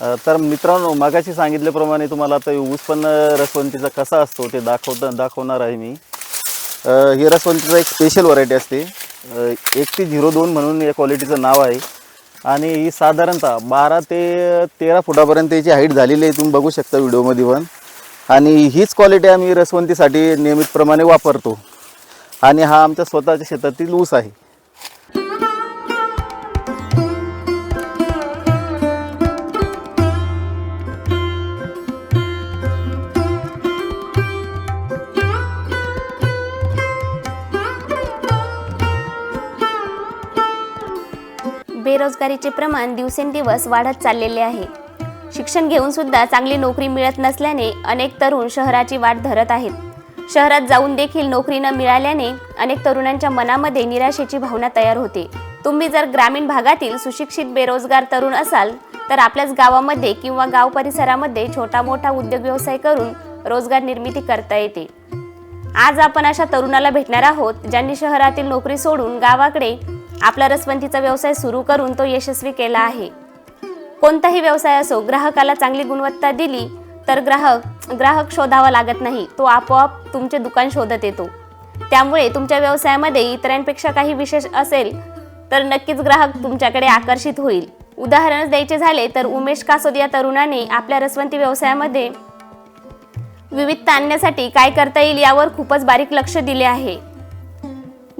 तर मित्रांनो मागाशी सांगितल्याप्रमाणे तुम्हाला आता ऊस पण रसवंतीचा कसा असतो ते दाखवता दाखवणार आहे मी. ही रसवंतीचा एक स्पेशल व्हरायटी असते. एक ती झिरो दोन म्हणून या क्वालिटीचं नाव आहे. आणि ही साधारणतः बारा ते तेरा फुटापर्यंत याची हाईट झालेली आहे. तुम्ही बघू शकता व्हिडिओमध्ये पण. आणि हीच क्वालिटी आम्ही रसवंतीसाठी नियमितप्रमाणे वापरतो. आणि हा आमच्या स्वतःच्या शेतातील ऊस आहे. बेरोजगारीचे प्रमाण दिवसेंदिवस वाढत चाललेले आहे. शिक्षण घेऊन सुद्धा चांगली नोकरी मिळत नसल्याने अनेक तरुण शहराची वाट धरत आहेत. शहरात जाऊन देखील नोकरी न मिळाल्याने अनेक तरुणांच्या मनामध्ये निराशेची भावना तयार होते. तुम्ही जर ग्रामीण भागातील सुशिक्षित बेरोजगार तरुण असाल तर आपल्याच गावामध्ये किंवा गाव परिसरामध्ये छोटा मोठा उद्योग व्यवसाय करून रोजगार निर्मिती करता येते. आज आपण अशा तरुणाला भेटणार आहोत ज्यांनी शहरातील नोकरी सोडून गावाकडे आपला रसवंतीचा व्यवसाय सुरू करून तो यशस्वी केला आहे. कोणताही व्यवसाय असो ग्राहकाला चांगली गुणवत्ता दिली तर ग्राहक ग्राहक शोधावा लागत नाही. तो आपोआप तुमचे दुकान शोधत येतो. त्यामुळे तुमच्या व्यवसायामध्ये इतरांपेक्षा काही विशेष असेल तर नक्कीच ग्राहक तुमच्याकडे आकर्षित होईल. उदाहरणच द्यायचे झाले तर उमेश कासोद या तरुणाने आपल्या रसवंती व्यवसायामध्ये विविधता आणण्यासाठी काय करता येईल यावर खूपच बारीक लक्ष दिले आहे.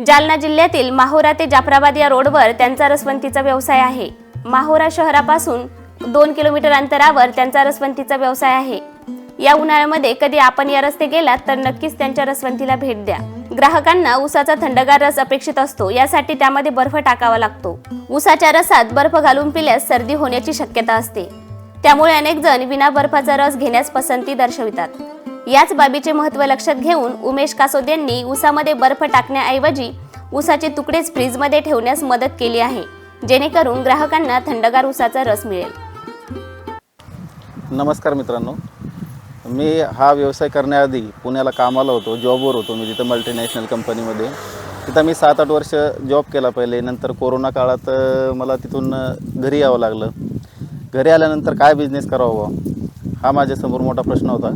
जालना जिल्ह्यातील माहोरा ते जाफराबाद या रोडवर त्यांचा रसवंतीचा व्यवसाय आहे. माहोरा शहरापासून दोन किलोमीटर अंतरावर त्यांचा रसवंतीचा व्यवसाय आहे. या उन्हाळ्यामध्ये कधी आपण या रस्ते गेलात तर नक्कीच त्यांच्या रसवंतीला भेट द्या. ग्राहकांना उसाचा थंडगार रस अपेक्षित असतो यासाठी त्यामध्ये बर्फ टाकावा लागतो. उसाच्या रसात बर्फ घालून पिल्यास सर्दी होण्याची शक्यता असते. त्यामुळे अनेक जण विना बर्फाचा रस घेण्यास पसंती दर्शवितात. याच बाबीचे महत्त्व लक्षात घेऊन उमेश कासोद यांनी उसामध्ये बर्फ टाकण्याऐवजी उसाचे तुकडेच फ्रीजमध्ये ठेवण्यास मदत केली आहे जेणेकरून ग्राहकांना थंडगार उसाचा रस मिळेल. नमस्कार मित्रांनो. मी हा व्यवसाय करण्याआधी पुण्याला कामाला होतो जॉबवर होतो मी तिथं मल्टीनॅशनल कंपनीमध्ये तिथं मी सात आठ वर्ष जॉब केला पहिले नंतर कोरोना काळात मला तिथून घरी यावं लागलं. घरी आल्यानंतर काय बिझनेस करावा हा माझ्यासमोर मोठा प्रश्न होता.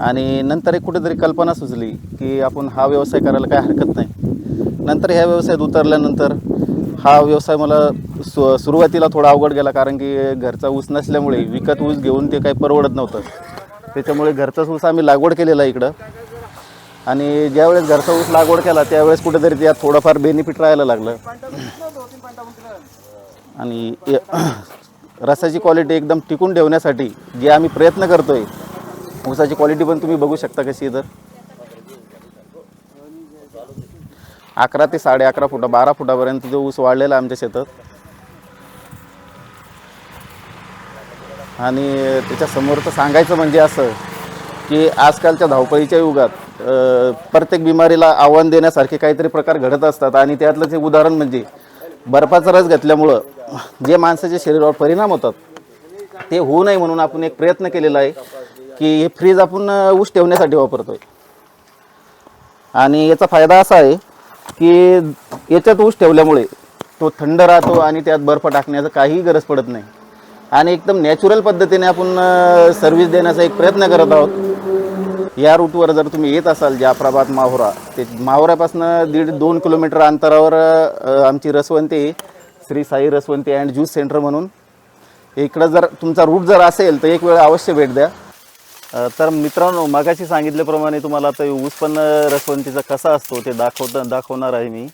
आणि नंतर एक कुठेतरी कल्पना सुचली की आपण हा व्यवसाय करायला काय हरकत नाही. नंतर ह्या व्यवसायात उतरल्यानंतर हा व्यवसाय मला सु सुरुवातीला थोडा अवघड गेला कारण की घरचा ऊस नसल्यामुळे विकत ऊस घेऊन ते काही परवडत नव्हतं. त्याच्यामुळे घरचाच ऊस आम्ही लागवड केलेला आहे इकडं. आणि ज्यावेळेस घरचा ऊस लागवड केला त्यावेळेस कुठेतरी त्यात थोडंफार बेनिफिट राहायला लागलं. आणि य- रसाची क्वालिटी एकदम टिकून ठेवण्यासाठी जे आम्ही प्रयत्न करतोय ऊसाची क्वालिटी पण तुम्ही बघू शकता कशी तर. अकरा ते साडे अकरा फुटा बारा फुटापर्यंत जो ऊस वाढलेला आहे आमच्या शेतात. आणि त्याच्यासमोर तर सांगायचं म्हणजे असं की आजकालच्या धावपळीच्या युगात प्रत्येक बिमारीला आव्हान देण्यासारखे काहीतरी प्रकार घडत असतात आणि त्यातलंच एक उदाहरण म्हणजे बर्फाचा रस घेतल्यामुळं जे माणसाच्या शरीरावर परिणाम होतात ते होऊ नये म्हणून आपण एक प्रयत्न केलेला आहे. की हे फ्रीज आपण ऊस ठेवण्यासाठी वापरतोय. आणि याचा फायदा असा आहे की याच्यात ऊस ठेवल्यामुळे तो थंड राहतो आणि त्यात बर्फ टाकण्याचं काहीही गरज पडत नाही. आणि एकदम नॅचरल पद्धतीने आपण सर्व्हिस देण्याचा एक प्रयत्न करत आहोत. या रूटवर जर तुम्ही येत असाल जाफराबाद माहुरा ते माहोऱ्यापासून दीड दोन किलोमीटर अंतरावर आमची रसवंती Shri Sai रसवंती and juice centre म्हणून. इकडं जर तुमचा रूट जर असेल तर एक वेळ अवश्य भेट द्या. तर मित्रांनो मगाशी सांगितल्याप्रमाणे तुम्हाला आता ऊस पण रसवंतीचा कसा असतो ते दाखवता दाखवणार आहे मी.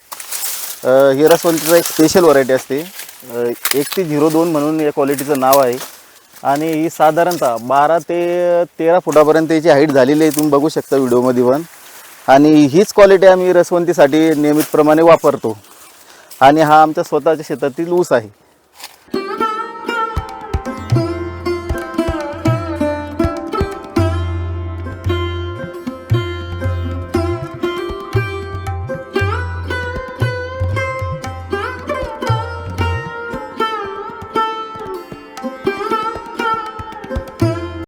ही रसवंतीचा एक स्पेशल व्हरायटी असते. एक ते झिरो दोन म्हणून या क्वालिटीचं नाव आहे. आणि ही साधारणतः बारा ते तेरा फुटापर्यंत याची हाईट झालेली आहे तुम्ही बघू शकता व्हिडिओमध्ये पण. आणि हीच क्वालिटी आम्ही रसवंतीसाठी नियमितप्रमाणे वापरतो. आणि हा आमच्या स्वतःच्या शेतातील ऊस आहे.